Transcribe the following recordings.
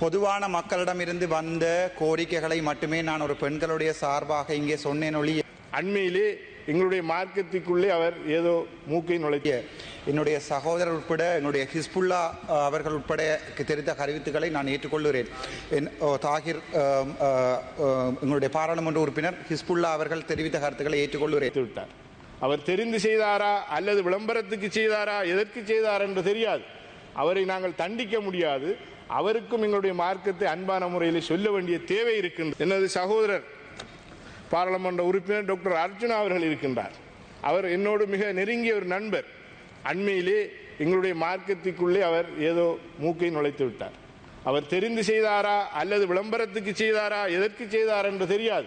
பொதுவான மக்களிடமிருந்து வந்த கோரிக்கைகளை மட்டுமே நான் ஒரு பெண்களுடைய சார்பாக இங்கே சொன்னேன் ஒழிய அண்மையிலே எங்களுடைய மார்க்கத்துக்குள்ளே அவர் ஏதோ மூக்கை நுழைத்திய. என்னுடைய சகோதரர் உட்பட என்னுடைய ஹிஸ்புல்லா அவர்கள் உட்பட தெரிந்த கருத்துக்களை நான் ஏற்றுக்கொள்கிறேன். என் தாகிர் எங்களுடைய பாராளுமன்ற உறுப்பினர் ஹிஸ்புல்லா அவர்கள் தெரிவித்த கருத்துக்களை ஏற்றுக்கொள்கிறேன். விட்டார் அவர் தெரிந்து செய்தாரா அல்லது விளம்பரத்துக்கு செய்தாரா எதற்கு செய்தார் என்று தெரியாது. அவரை நாங்கள் தண்டிக்க முடியாது. அவருக்கும் எங்களுடைய மார்க்கத்தை அன்பான முறையில் சொல்ல வேண்டிய தேவை இருக்கின்றது. எனது சகோதரர்? பாராளுமன்ற உறுப்பினர் டாக்டர் அர்ஜுனா அவர்கள் இருக்கின்றார். அவர் என்னோடு மிக நெருங்கிய ஒரு நண்பர். அண்மையிலே எங்களுடைய மார்க்கத்திற்குள்ளே அவர் ஏதோ மூக்கை நுழைத்து விட்டார். அவர் தெரிந்து செய்தாரா அல்லது விளம்பரத்துக்கு செய்தாரா எதற்கு செய்தார் என்று தெரியாது.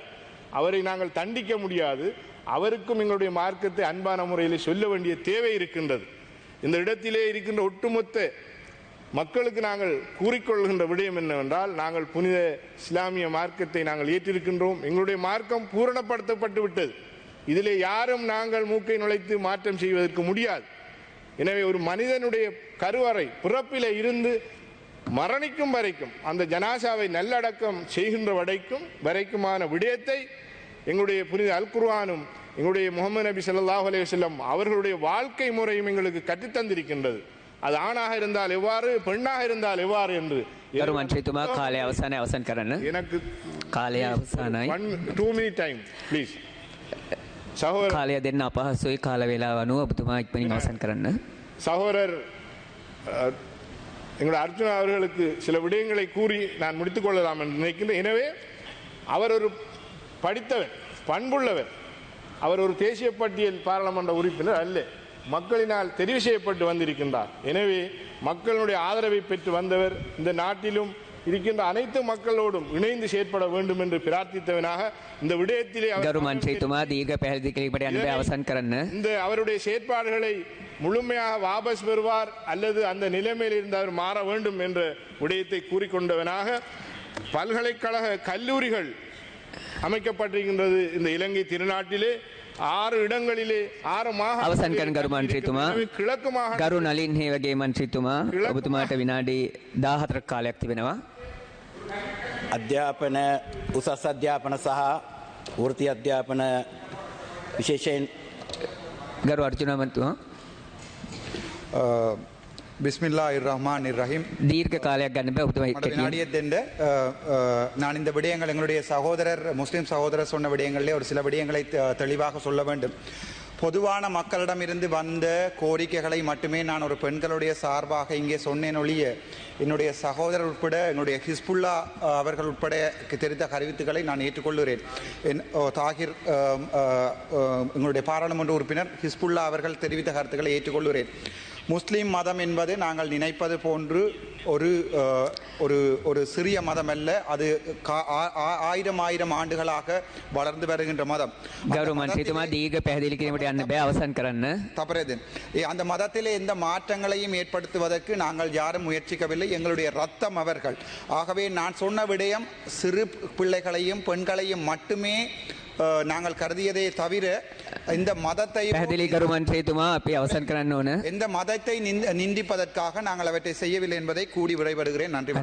அவரை நாங்கள் தண்டிக்க முடியாது. அவருக்கும் எங்களுடைய மார்க்கத்தை அன்பான முறையில் சொல்ல வேண்டிய தேவை இருக்கின்றது. இந்த இடத்திலே இருக்கின்ற ஒட்டுமொத்த மக்களுக்கு நாங்கள் கூறிக்கொள்கின்ற விடயம் என்னவென்றால் நாங்கள் புனித இஸ்லாமிய மார்க்கத்தை நாங்கள் ஏற்றிருக்கின்றோம். எங்களுடைய மார்க்கம் பூரணப்படுத்தப்பட்டு விட்டது. இதிலே யாரும் நாங்கள் மூக்கை நுழைத்து மாற்றம் செய்வதற்கு முடியாது. எனவே ஒரு மனிதனுடைய கருவறை பிறப்பிலே இருந்து மரணிக்கும் வரைக்கும் அந்த ஜனாசாவை நல்லடக்கம் செய்கின்ற வரைக்கும் வரைக்குமான விடயத்தை எங்களுடைய புனித அல்குர்வானும் எங்களுடைய முகமது நபி சல்லாஹ் அலைஹி அவர்களுடைய வாழ்க்கை முறையும் எங்களுக்கு கற்றுத்தந்திருக்கின்றது. அது ஆணாக இருந்தால் எவ்வாறு பெண்ணாக இருந்தால் எவ்வாறு என்று ගරු මන්ත්‍රීතුමා කාලය අවසානය අවසන් කරන්න. எனக்கு කාලය අවසානයි. One two minute time please சகோதரர் කාලය දෙන්න අපහසුයි කාල වෙලා අනුව ඔබතුමා ඉක්මනින් අවසන් කරන්න. சகோதரர் அஹ், எங்களுடைய அர்ஜுனா அவர்களுக்கு சில விடயங்களை கூறி நான் முடித்துக் கொள்ளலாம் என்று நினைக்கின்றேன் எனவே அவர் ஒரு படித்தவர் பண்புள்ளவர் அவர் ஒரு தேசிய பட்டியல் பாராளுமன்ற உறுப்பினர் அல்ல மக்களினால் தெரிவு செய்யப்பட்டு வந்திருக்கின்றார். எனவே மக்களுடைய ஆதரவை பெற்று வந்தவர் இந்த நாட்டிலும் இருக்கின்ற அனைத்து மக்களோடும் இணைந்து செயற்பட வேண்டும் என்று பிரார்த்தித்தவனாக இந்த விடயத்திலே இந்த அவருடைய செயற்பாடுகளை முழுமையாக வாபஸ் பெறுவார் அல்லது அந்த நிலைமையில் இருந்து அவர் மாற வேண்டும் என்ற விடயத்தை கூறிக்கொண்டவனாக பல்கலைக்கழக கல்லூரிகள் அமைக்கப்பட்டிருக்கின்றது இந்த இலங்கை திருநாட்டிலே. ஆறு இடங்களிலே ஆறு අවසන් කරන ගරු මන්ත්‍රීතුමා எனவே கிழக்கு மாகாண ගරු නලින් හේවගේ මන්ත්‍රීතුමා ඔබතුමාට විනාඩි 14ක් කාලයක් තිබෙනවා. අධ්‍යාපන උසස් අධ්‍යාපන සහ වෘති අධ්‍යාපන විශේෂයෙන් ගරු අර්ජුනමතුමා அஹ், பிஸ்மில்லா இர்ரஹ்மான் இர்ரஹீம் தீர்க்க காலையாக கண்டிப்பாக உதவி நாடியத்தின் நான் இந்த விடயங்கள் எங்களுடைய சகோதரர் முஸ்லீம் சகோதரர் சொன்ன விடயங்களிலே ஒரு சில விடயங்களை தெளிவாக சொல்ல வேண்டும். பொதுவான மக்களிடமிருந்து வந்த கோரிக்கைகளை மட்டுமே நான் ஒரு பெண்களுடைய சார்பாக இங்கே சொன்னேன் ஒழிய என்னுடைய சகோதரர் உட்பட என்னுடைய ஹிஸ்புல்லா அவர்கள் உட்பட தெரிந்த கருவித்துக்களை நான் ஏற்றுக்கொள்கிறேன். என் தாகிர் எங்களுடைய பாராளுமன்ற உறுப்பினர் ஹிஸ்புல்லா அவர்கள் தெரிவித்த கருத்துக்களை ஏற்றுக்கொள்கிறேன். முஸ்லீம் மதம் என்பது நாங்கள் நினைப்பது போன்று ஒரு ஒரு ஒரு சிறிய மதம் அல்ல அது கா- ஆ- ஆ- ஆயிரம் ஆயிரம் ஆண்டுகளாக வளர்ந்து வருகின்ற மதம் அந்த ගරු මන්ත්‍රීතුමා දීර්ඝ පැහැදිලි කිරීමට යන්න බෑ අවසන් කරන්න. தவறது ஏ, அந்த மதத்திலே எந்த மாற்றங்களையும் ஏற்படுத்துவதற்கு நாங்கள் யாரும் முயற்சிக்கவில்லை எங்களுடைய ரத்தம் அவர்கள் ஆகவே நான் சொன்ன விடயம் சிறு பிள்ளைகளையும் பெண்களையும் மட்டுமே அஹ், நாங்கள் கருதியதே தவிர இந்த மதத்தை පැහැදිලි ගරු මන්ත්‍රීතුමා අපි අවසන් කරන්න ඕන. எந்த மதத்தை நிந்த- நிந்திப்பதற்காக நாங்கள் அவற்றை செய்யவில்லை என்பதை கூடி விடைபடுகிறேன் நன்றி